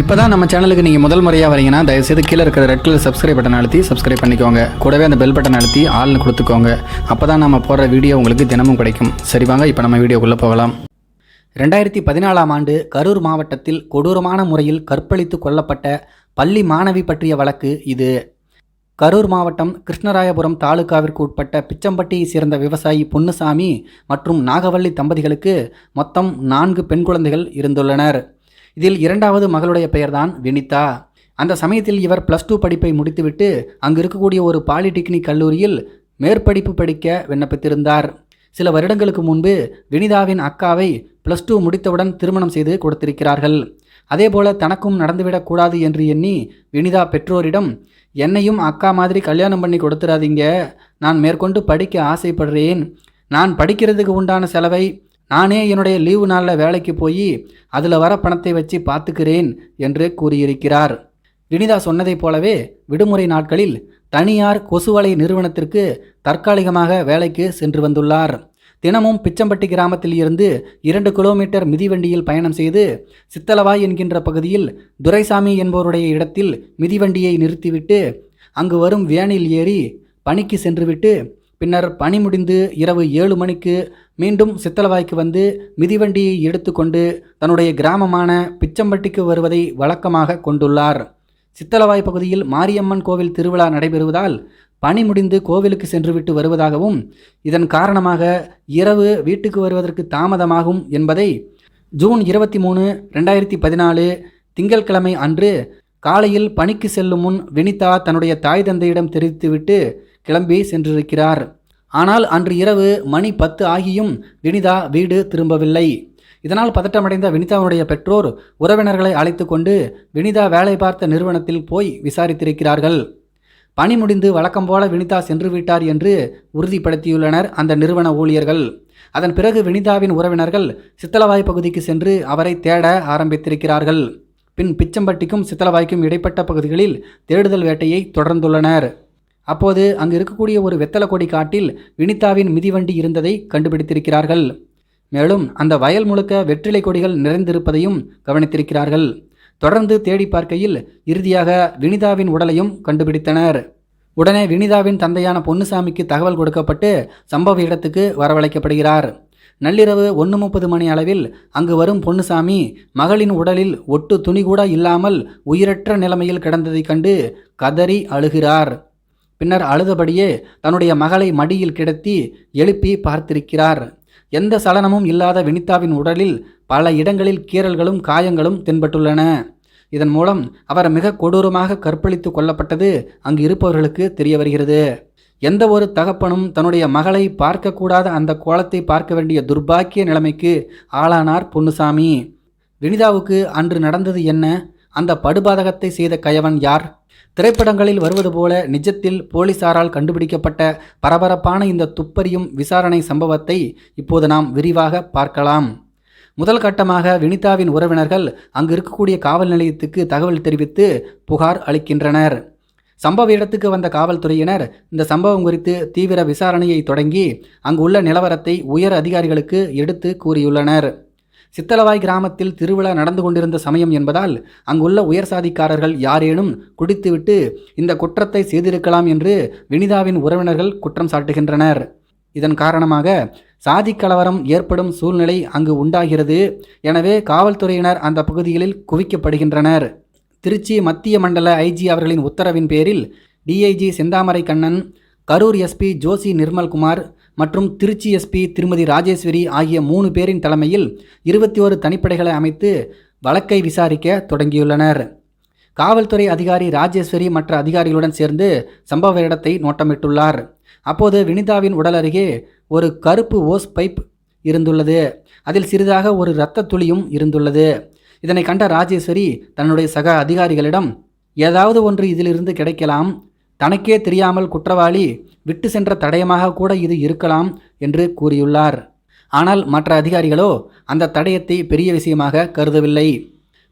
இப்போ தான் நம்ம சேனலுக்கு நீங்கள் முதல் முறையாக வரீங்கன்னா தயவுசெய்து கீழே இருக்கிற ரெட் கலர் சப்ஸ்கிரைப் பட்டன் அழுத்தி சப்ஸ்கிரைப் பண்ணிக்கோங்க. கூடவே அந்த பெல் பட்டன் அழுத்தி ஆள்னு கொடுத்துக்கோங்க. அப்போ தான் நம்ம போடுற வீடியோ உங்களுக்கு தினமும் கிடைக்கும். சரி வாங்க இப்போ நம்ம வீடியோக்குள்ளே போகலாம். ரெண்டாயிரத்தி பதினாலாம் ஆண்டு கரூர் மாவட்டத்தில் கொடூரமான முறையில் கற்பழித்து கொல்லப்பட்ட பள்ளி மாணவி பற்றிய வழக்கு இது. கரூர் மாவட்டம் கிருஷ்ணராயபுரம் தாலுகாவிற்கு உட்பட்ட பிச்சம்பட்டியை சேர்ந்த விவசாயி பொன்னுசாமி மற்றும் நாகவள்ளி தம்பதிகளுக்கு மொத்தம் நான்கு பெண் குழந்தைகள் இருந்துள்ளனர். இதில் இரண்டாவது மகளுடைய பெயர்தான் வினிதா. அந்த சமயத்தில் இவர் ப்ளஸ் டூ படிப்பை முடித்துவிட்டு அங்கு இருக்கக்கூடிய ஒரு பாலிடெக்னிக் கல்லூரியில் மேற்படிப்பு படிக்க விண்ணப்பித்திருந்தார். சில வருடங்களுக்கு முன்பு வினிதாவின் அக்காவை ப்ளஸ் டூ முடித்தவுடன் திருமணம் செய்து கொடுத்திருக்கிறார்கள். அதேபோல தனக்கும் நடந்துவிடக்கூடாது என்று எண்ணி வினிதா பெற்றோரிடம் என்னையும் அக்கா மாதிரி கல்யாணம் பண்ணி கொடுத்துடாதீங்க நான் மேற்கொண்டு படிக்க ஆசைப்படுறேன். நான் படிக்கிறதுக்கு உண்டான செலவை நானே என்னுடைய லீவு நாளில் வேலைக்கு போய் அதில் வர பணத்தை வச்சு பார்த்துக்கிறேன் என்று கூறியிருக்கிறார். வினிதா சொன்னதைப் போலவே விடுமுறை நாட்களில் தனியார் கொசுவலை நிறுவனத்திற்கு தற்காலிகமாக வேலைக்கு சென்று வந்துள்ளார். தினமும் பிச்சம்பட்டி கிராமத்தில் இருந்து இரண்டு கிலோமீட்டர் மிதிவண்டியில் பயணம் செய்து சித்தலவாய் என்கின்ற பகுதியில் துரைசாமி என்பவருடைய இடத்தில் மிதிவண்டியை நிறுத்திவிட்டு அங்கு வரும் வேனில் ஏறி பணிக்கு சென்றுவிட்டு பின்னர் பணி முடிந்து இரவு ஏழு மணிக்கு மீண்டும் சித்தலவாய்க்கு வந்து மிதிவண்டியை எடுத்துக்கொண்டு தன்னுடைய கிராமமான பிச்சம்பட்டிக்கு வருவதை வழக்கமாக கொண்டுள்ளார். சித்தலவாய் பகுதியில் மாரியம்மன் கோவில் திருவிழா நடைபெறுவதால் பணி முடிந்து கோவிலுக்கு சென்றுவிட்டு வருவதாகவும் இதன் காரணமாக இரவு வீட்டுக்கு வருவதற்கு தாமதமாகும் என்பதை ஜூன் இருபத்தி மூணு ரெண்டாயிரத்தி பதினாலு திங்கட்கிழமை அன்று காலையில் பணிக்கு செல்லும் முன் வினிதா தன்னுடைய தாய் தந்தையிடம் தெரிவித்துவிட்டு கிளம்பி சென்றிருக்கிறார். ஆனால் அன்று இரவு மணி பத்து ஆகியும் வினிதா வீடு திரும்பவில்லை. இதனால் பதட்டமடைந்த வினிதாவுடைய பெற்றோர் உறவினர்களை அழைத்து கொண்டு வினிதா வேலை பார்த்த நிறுவனத்தில் போய் விசாரித்திருக்கிறார்கள். பணி முடிந்து வழக்கம் போல வினிதா சென்று விட்டார் என்று உறுதிப்படுத்தியுள்ளனர் அந்த நிறுவன ஊழியர்கள். அதன் பிறகு வினிதாவின் உறவினர்கள் சித்தலவாய் பகுதிக்கு சென்று அவரை தேட ஆரம்பித்திருக்கிறார்கள். பின் பிச்சம்பட்டிக்கும் சித்தலவாய்க்கும் இடைப்பட்ட பகுதிகளில் தேடுதல் வேட்டையை தொடர்ந்துள்ளனர். அப்போது அங்கு இருக்கக்கூடிய ஒரு வெத்தலை கொடி காட்டில் வினிதாவின் மிதிவண்டி இருந்ததை கண்டுபிடித்திருக்கிறார்கள். மேலும் அந்த வயல் முழுக்க வெற்றிலை கொடிகள் நிறைந்திருப்பதையும் கவனித்திருக்கிறார்கள். தொடர்ந்து தேடி பார்க்கையில் இறுதியாக வினிதாவின் உடலையும் கண்டுபிடித்தனர். உடனே வினிதாவின் தந்தையான பொன்னுசாமிக்கு தகவல் கொடுக்கப்பட்டு சம்பவ இடத்துக்கு வரவழைக்கப்படுகிறார். நள்ளிரவு ஒன்று முப்பது மணி அளவில் அங்கு வரும் பொன்னுசாமி மகளின் உடலில் ஒட்டு துணி கூட இல்லாமல் உயிரற்ற நிலைமையில் கிடந்ததைக் கண்டு கதறி அழுகிறார். பின்னர் அழுதபடியே தன்னுடைய மகளை மடியில் கிடத்தி எழுப்பி பார்த்திருக்கிறார். எந்த சலனமும் இல்லாத வினிதாவின் உடலில் பல இடங்களில் கீறல்களும் காயங்களும் தென்பட்டுள்ளன. இதன் மூலம் அவர் மிக கொடூரமாக கற்பழித்து கொல்லப்பட்டது அங்கு இருப்பவர்களுக்கு தெரிய வருகிறது. எந்த ஒரு தகப்பனும் தன்னுடைய மகளை பார்க்கக்கூடாத அந்த கோலத்தை பார்க்க வேண்டிய துர்பாக்கிய நிலைமைக்கு ஆளானார் பொன்னுசாமி. வினிதாவுக்கு அன்று நடந்தது என்ன? அந்த படுபாதகத்தை செய்த கயவன் யார்? திரைப்படங்களில் வருவது போல நிஜத்தில் போலீசாரால் கண்டுபிடிக்கப்பட்ட பரபரப்பான இந்த துப்பறியும் விசாரணை சம்பவத்தை இப்போது நாம் விரிவாக பார்க்கலாம். முதல் கட்டமாக வினிதாவின் உறவினர்கள் அங்கு இருக்கக்கூடிய காவல் நிலையத்துக்கு தகவல் தெரிவித்து புகார் அளிக்கின்றனர். சம்பவ இடத்துக்கு வந்த காவல்துறையினர் இந்த சம்பவம் குறித்து தீவிர விசாரணையை தொடங்கி அங்கு உள்ள நிலவரத்தை உயர் அதிகாரிகளுக்கு எடுத்து கூறியுள்ளனர். சித்தலவாய் கிராமத்தில் திருவிழா நடந்து கொண்டிருந்த சமயம் என்பதால் அங்குள்ள உயர் சாதிக்காரர்கள் யாரேனும் குடித்துவிட்டு இந்த குற்றத்தை செய்திருக்கலாம் என்று வினிதாவின் உறவினர்கள் குற்றம் சாட்டுகின்றனர். இதன் காரணமாக சாதி கலவரம் ஏற்படும் சூழ்நிலை அங்கு உண்டாகிறது. எனவே காவல்துறையினர் அந்த பகுதிகளில் குவிக்கப்படுகின்றனர். திருச்சி மத்திய மண்டல ஐஜி அவர்களின் உத்தரவின் பேரில் டிஐஜி செந்தாமரை கண்ணன் கரூர் எஸ்பி ஜோசி நிர்மல்குமார் மற்றும் திருச்சி எஸ்பி திருமதி ராஜேஸ்வரி ஆகிய மூணு பேரின் தலைமையில் இருபத்தி ஒரு தனிப்படைகளை அமைத்து வழக்கை விசாரிக்க தொடங்கியுள்ளனர். காவல்துறை அதிகாரி ராஜேஸ்வரி மற்ற அதிகாரிகளுடன் சேர்ந்து சம்பவ இடத்தை நோட்டமிட்டுள்ளார். அப்போது வினிதாவின் உடல் அருகே ஒரு கருப்பு ஓஸ் பைப் இருந்துள்ளது. அதில் சிறிதாக ஒரு இரத்த துளியும் இருந்துள்ளது. இதனை கண்ட ராஜேஸ்வரி தன்னுடைய சக அதிகாரிகளிடம் ஏதாவது ஒன்று இதிலிருந்து கிடைக்கலாம். தனக்கே தெரியாமல் குற்றவாளி விட்டு சென்ற தடயமாக கூட இது இருக்கலாம் என்று கூறியுள்ளார். ஆனால் மற்ற அதிகாரிகளோ அந்த தடயத்தை பெரிய விஷயமாக கருதவில்லை.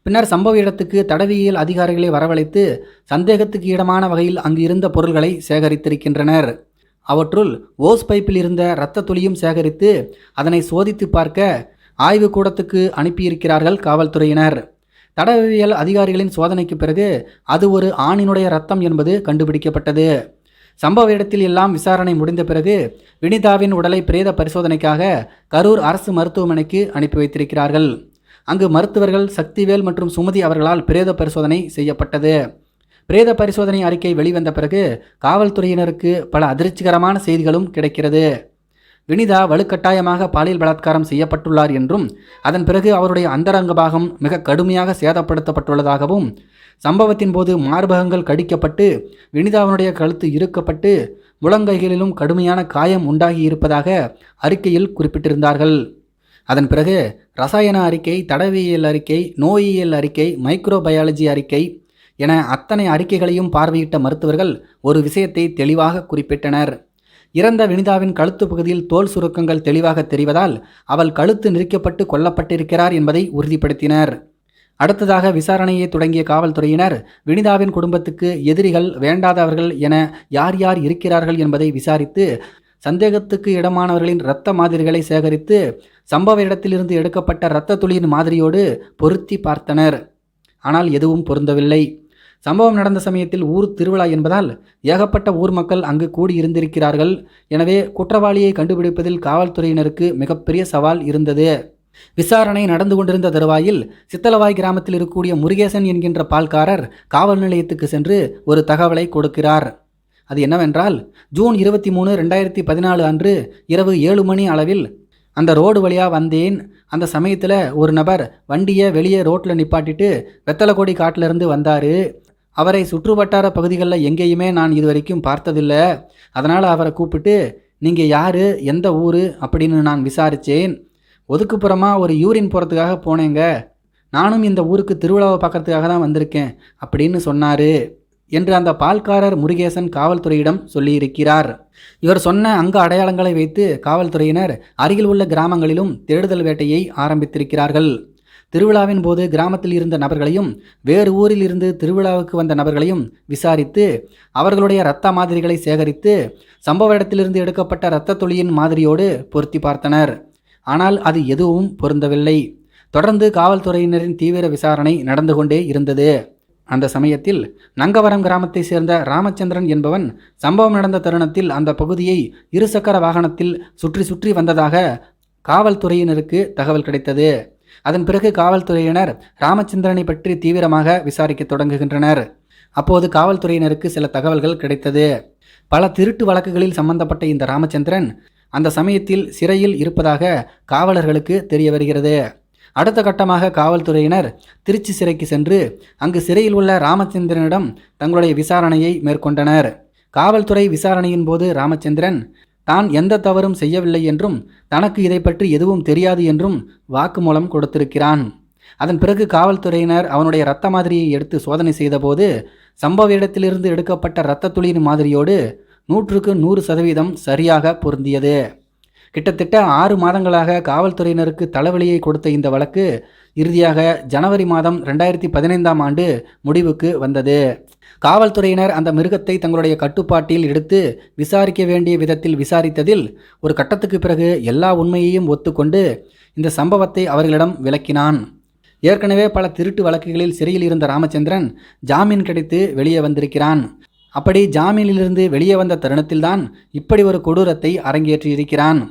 பின்னர் சம்பவ இடத்துக்கு தடவியல் அதிகாரிகளை வரவழைத்து சந்தேகத்துக்கு இடமான வகையில் அங்கு இருந்த பொருள்களை சேகரித்திருக்கின்றனர். அவற்றுள் ஓஸ் பைப்பில் இருந்த இரத்த துளியும் சேகரித்து அதனை சோதித்து பார்க்க ஆய்வுக்கூடத்துக்கு அனுப்பியிருக்கிறார்கள் காவல்துறையினர். தடவியல் அதிகாரிகளின் சோதனைக்கு பிறகு அது ஒரு ஆணினுடைய ரத்தம் என்பது கண்டுபிடிக்கப்பட்டது. சம்பவ இடத்தில் எல்லாம் விசாரணை முடிந்த பிறகு வினிதாவின் உடலை பிரேத பரிசோதனைக்காக கரூர் அரசு மருத்துவமனைக்கு அனுப்பி வைத்திருக்கிறார்கள். அங்கு மருத்துவர்கள் சக்திவேல் மற்றும் சுமதி அவர்களால் பிரேத பரிசோதனை செய்யப்பட்டது. பிரேத பரிசோதனை அறிக்கை வெளிவந்த பிறகு காவல்துறையினருக்கு பல அதிர்ச்சிகரமான செய்திகளும் கிடைக்கிறது. வினிதா வலுக்கட்டாயமாக பாலியல் பலாத்காரம் செய்யப்பட்டுள்ளார் என்றும் அதன் பிறகு அவருடைய அந்தரங்க பாகம் மிக கடுமையாக சேதப்படுத்தப்பட்டுள்ளதாகவும் சம்பவத்தின் போது மார்பகங்கள் கடிக்கப்பட்டு வினிதாவினுடைய கழுத்து இறுக்கப்பட்டு முழங்கைகளிலும் கடுமையான காயம் உண்டாகி இருப்பதாக அறிக்கையில் குறிப்பிட்டிருந்தார்கள். அதன் பிறகு ரசாயன அறிக்கை தடவியல் அறிக்கை நோயியல் அறிக்கை மைக்ரோபயாலஜி அறிக்கை என அத்தனை அறிக்கைகளையும் பார்வையிட்ட மருத்துவர்கள் ஒரு விஷயத்தை தெளிவாக குறிப்பிட்டனர். இறந்த வினிதாவின் கழுத்து பகுதியில் தோல் சுருக்கங்கள் தெளிவாக தெரிவதால் அவள் கழுத்து நெரிக்கப்பட்டு கொல்லப்பட்டிருக்கிறார் என்பதை உறுதிப்படுத்தினர். அடுத்ததாக விசாரணையை தொடங்கிய காவல்துறையினர் வினிதாவின் குடும்பத்துக்கு எதிரிகள் வேண்டாதவர்கள் என யார் யார் இருக்கிறார்கள் என்பதை விசாரித்து சந்தேகத்துக்கு இடமானவர்களின் இரத்த மாதிரிகளை சேகரித்து சம்பவ இடத்திலிருந்து எடுக்கப்பட்ட இரத்த துளியின் மாதிரியோடு பொருத்தி பார்த்தனர். ஆனால் எதுவும் பொருந்தவில்லை. சம்பவம் நடந்த சமயத்தில் ஊர் திருவிழா என்பதால் ஏகப்பட்ட ஊர் மக்கள் அங்கு கூடியிருந்திருக்கிறார்கள். எனவே குற்றவாளியை கண்டுபிடிப்பதில் காவல்துறையினருக்கு மிகப்பெரிய சவால் இருந்தது. விசாரணை நடந்து கொண்டிருந்த தருவாயில் சித்தலவாய் கிராமத்தில் இருக்கக்கூடிய முருகேசன் என்கின்ற பால்காரர் காவல் நிலையத்துக்கு சென்று ஒரு தகவலை கொடுக்கிறார். அது என்னவென்றால் ஜூன் இருபத்தி மூணு ரெண்டாயிரத்தி பதினாலு அன்று இரவு ஏழு மணி அளவில் அந்த ரோடு வழியாக வந்தேன். அந்த சமயத்தில் ஒரு நபர் வண்டியை வெளியே ரோட்டில் நிப்பாட்டிட்டு வெத்தலக்கோடி காட்டிலிருந்து வந்தார். அவரை சுற்றுவட்டார பகுதிகளில் எங்கேயுமே நான் இது வரைக்கும் பார்த்ததில்ல. அதனால் அவரை கூப்பிட்டு நீங்கள் யார்? எந்த ஊர்? அப்படின்னு நான் விசாரித்தேன். ஒதுக்குப்புறமாக ஒரு யூரின் போகிறதுக்காக போனேங்க. நானும் இந்த ஊருக்கு திருவிழாவை பார்க்கறதுக்காக தான் வந்திருக்கேன் அப்படின்னு சொன்னார் என்று அந்த பால்காரர் முருகேசன் காவல்துறையிடம் சொல்லியிருக்கிறார். இவர் சொன்ன அங்க அடையாளங்களை வைத்து காவல்துறையினர் அருகில் உள்ள கிராமங்களிலும் தேடுதல் வேட்டையை ஆரம்பித்திருக்கிறார்கள். திருவிழாவின் போது கிராமத்தில் இருந்த நபர்களையும் வேறு ஊரில் இருந்து திருவிழாவுக்கு வந்த நபர்களையும் விசாரித்து அவர்களுடைய இரத்த மாதிரிகளை சேகரித்து சம்பவ இடத்திலிருந்து எடுக்கப்பட்ட இரத்த துளியின் மாதிரியோடு பொருத்தி பார்த்தனர். ஆனால் அது எதுவும் பொருந்தவில்லை. தொடர்ந்து காவல்துறையினரின் தீவிர விசாரணை நடந்து கொண்டே இருந்தது. அந்த சமயத்தில் நங்கவரம் கிராமத்தை சேர்ந்த ராமச்சந்திரன் என்பவன் சம்பவம் நடந்த தருணத்தில் அந்த பகுதியை இருசக்கர வாகனத்தில் சுற்றி சுற்றி வந்ததாக காவல்துறையினருக்கு தகவல் கிடைத்தது. அதன் பிறகு காவல்துறையினர் ராமச்சந்திரனை பற்றி தீவிரமாக விசாரிக்க தொடங்குகின்றனர். அப்போது காவல்துறையினருக்கு சில தகவல்கள் கிடைத்தது. பல திருட்டு வழக்குகளில் சம்பந்தப்பட்ட இந்த ராமச்சந்திரன் அந்த சமயத்தில் சிறையில் இருப்பதாக காவலர்களுக்கு தெரிய வருகிறது. அடுத்த கட்டமாக காவல்துறையினர் திருச்சி சிறைக்கு சென்று அங்கு சிறையில் உள்ள ராமச்சந்திரனிடம் தங்களுடைய விசாரணையை மேற்கொண்டனர். காவல்துறை விசாரணையின் போது ராமச்சந்திரன் தான் எந்த தவறும் செய்யவில்லை என்றும் தனக்கு இதை பற்றி எதுவும் தெரியாது என்றும் வாக்குமூலம் கொடுத்திருக்கிறான். அதன் பிறகு காவல்துறையினர் அவனுடைய இரத்த மாதிரியை எடுத்து சோதனை செய்தபோது சம்பவ இடத்திலிருந்து எடுக்கப்பட்ட இரத்த துளியின் மாதிரியோடு நூற்றுக்கு நூறு சதவீதம் சரியாக பொருந்தியது. கிட்டத்தட்ட ஆறு மாதங்களாக காவல்துறையினருக்கு தலைவலியை கொடுத்த இந்த வழக்கு இறுதியாக ஜனவரி மாதம் ரெண்டாயிரத்தி பதினைந்தாம் ஆண்டு முடிவுக்கு வந்தது. காவல்துறையினர் அந்த மிருகத்தை தங்களுடைய கட்டுப்பாட்டில் எடுத்து விசாரிக்க வேண்டிய விதத்தில் விசாரித்ததில் ஒரு கட்டத்துக்கு பிறகு எல்லா உண்மையையும் ஒத்துக்கொண்டு இந்த சம்பவத்தை அவர்களிடம் விளக்கினான். ஏற்கனவே பல திருட்டு வழக்குகளில் சிறையில் இருந்த ராமச்சந்திரன் ஜாமீன் கிடைத்து வெளியே வந்திருக்கிறான். அப்படி ஜாமீனிலிருந்து வெளியே வந்த தருணத்தில்தான் இப்படி ஒரு கொடூரத்தை அரங்கேற்றியிருக்கிறான்.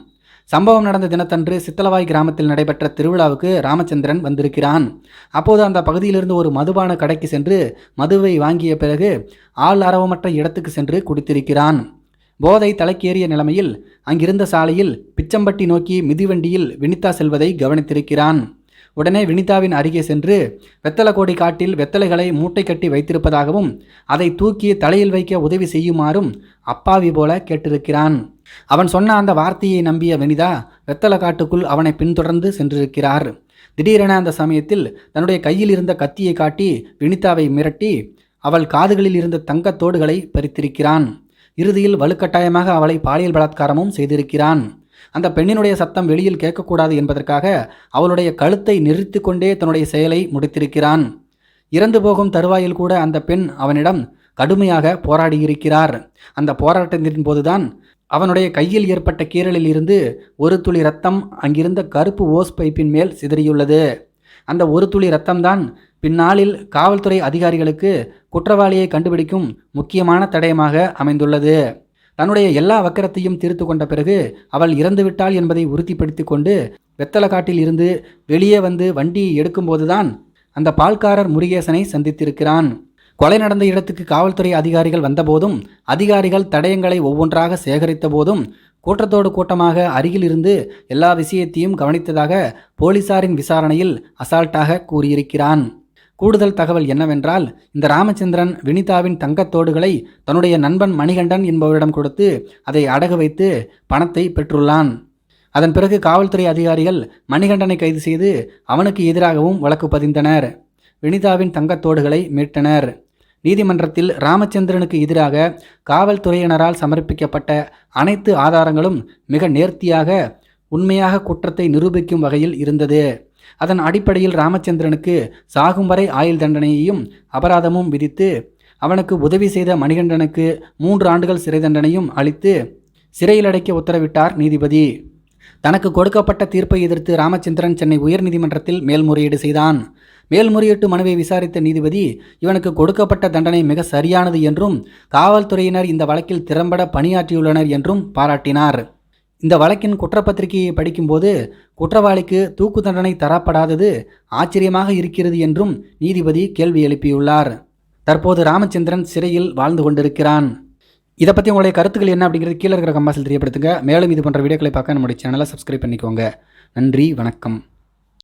சம்பவம் நடந்த தினத்தன்று சித்தலவாய் கிராமத்தில் நடைபெற்ற திருவிழாவுக்கு ராமச்சந்திரன் வந்திருக்கிறான். அப்போது அந்த பகுதியிலிருந்து ஒரு மதுபான கடைக்கு சென்று மதுவை வாங்கிய பிறகு ஆள் அரவமற்ற இடத்துக்கு சென்று குடித்திருக்கிறான். போதை தலைக்கேறிய நிலைமையில் அங்கிருந்த சாலையில் பிச்சம்பட்டி நோக்கி மிதிவண்டியில் வினிதா செல்வதை கவனித்திருக்கிறான். உடனே வினிதாவின் அருகே சென்று வெத்தலக்கோடி காட்டில் வெத்தலைகளை மூட்டை கட்டி வைத்திருப்பதாகவும் அதை தூக்கி தலையில் வைக்க உதவி செய்யுமாறும் அப்பாவி போல கேட்டிருக்கிறான். அவன் சொன்ன அந்த வார்த்தையை நம்பிய வினிதா வெத்தலை காட்டுக்குள் அவனை பின்தொடர்ந்து சென்றிருக்கிறார். திடீரென அந்த சமயத்தில் தன்னுடைய கையில் இருந்த கத்தியை காட்டி வினிதாவை மிரட்டி அவள் காதுகளில் இருந்த தங்கத் தோடுகளை பறித்திருக்கிறான். இறுதியில் வலுக்கட்டாயமாக அவளை பாலியல் பலாத்காரமும் செய்திருக்கிறான். அந்த பெண்ணினுடைய சத்தம் வெளியில் கேட்கக்கூடாது என்பதற்காக அவளுடைய கழுத்தை நிறுத்தி கொண்டே தன்னுடைய செயலை முடித்திருக்கிறான். இறந்து போகும் தருவாயில் கூட அந்த பெண் அவனிடம் கடுமையாக போராடியிருக்கிறார். அந்த போராட்டத்தின் போதுதான் அவனுடைய கையில் ஏற்பட்ட கீறலில் இருந்து ஒரு துளி ரத்தம் அங்கிருந்த கருப்பு ஓஸ் பைப்பின் மேல் சிதறியுள்ளது. அந்த ஒரு துளி ரத்தம்தான் பின்னாளில் காவல்துறை அதிகாரிகளுக்கு குற்றவாளியை கண்டுபிடிக்கும் முக்கியமான தடயமாக அமைந்துள்ளது. தன்னுடைய எல்லா வக்கரத்தையும் தீர்த்து கொண்ட பிறகு அவள் இறந்துவிட்டாள் என்பதை உறுதிப்படுத்தி கொண்டு வெத்தலக்காட்டில் இருந்து வெளியே வந்து வண்டி எடுக்கும்போதுதான் அந்த பால்காரர் முருகேசனை சந்தித்திருக்கிறான். கொலை நடந்த இடத்துக்கு காவல்துறை அதிகாரிகள் வந்தபோதும் அதிகாரிகள் தடயங்களை ஒவ்வொன்றாக சேகரித்த போதும் கூட்டத்தோடு கூட்டமாக அருகில் இருந்து எல்லா விஷயத்தையும் கவனித்ததாக போலீசாரின் விசாரணையில் அசால்ட்டாக கூறியிருக்கிறான். கூடுதல் தகவல் என்னவென்றால் இந்த ராமச்சந்திரன் வினிதாவின் தங்கத்தோடுகளை தன்னுடைய நண்பன் மணிகண்டன் என்பவரிடம் கொடுத்து அதை அடகு வைத்து பணத்தை பெற்றுள்ளான். அதன் பிறகு காவல்துறை அதிகாரிகள் மணிகண்டனை கைது செய்து அவனுக்கு எதிராகவும் வழக்கு பதிந்தனர். வினிதாவின் தங்கத்தோடுகளை மீட்டனர். நீதிமன்றத்தில் ராமச்சந்திரனுக்கு எதிராக காவல்துறையினரால் சமர்ப்பிக்கப்பட்ட அனைத்து ஆதாரங்களும் மிக நேர்த்தியாக உண்மையாக குற்றத்தை நிரூபிக்கும் வகையில் இருந்தது. அதன் அடிப்படையில் ராமச்சந்திரனுக்கு சாகும் வரை ஆயுள் தண்டனையையும் அபராதமும் விதித்து அவனுக்கு உதவி செய்த மணிகண்டனுக்கு மூன்று ஆண்டுகள் சிறை தண்டனையும் அளித்து சிறையில் அடைக்க உத்தரவிட்டார் நீதிபதி. தனக்கு கொடுக்கப்பட்ட தீர்ப்பை எதிர்த்து ராமச்சந்திரன் சென்னை உயர்நீதிமன்றத்தில் மேல்முறையீடு செய்தான். மேல்முறையீட்டு மனுவை விசாரித்த நீதிபதி இவனுக்கு கொடுக்கப்பட்ட தண்டனை மிக சரியானது என்றும் காவல்துறையினர் இந்த வழக்கில் திறம்பட பணியாற்றியுள்ளனர் என்றும் பாராட்டினார். இந்த வழக்கின் குற்றப்பத்திரிகையை படிக்கும்போது குற்றவாளிக்கு தூக்கு தண்டனை தரப்படாதது ஆச்சரியமாக இருக்கிறது என்றும் நீதிபதி கேள்வி எழுப்பியுள்ளார். தற்போது ராமச்சந்திரன் சிறையில் வாழ்ந்து கொண்டிருக்கிறான். இதை பற்றி உங்களுடைய கருத்துக்கள் என்ன அப்படிங்கிறது கீழே இருக்கிற கம்பாசில் தெரியப்படுத்துங்க. மேலும் இது போன்ற வீடியோக்களை பார்க்க நம்முடைய சேனலை சப்ஸ்கிரைப் பண்ணிக்கோங்க. நன்றி வணக்கம்.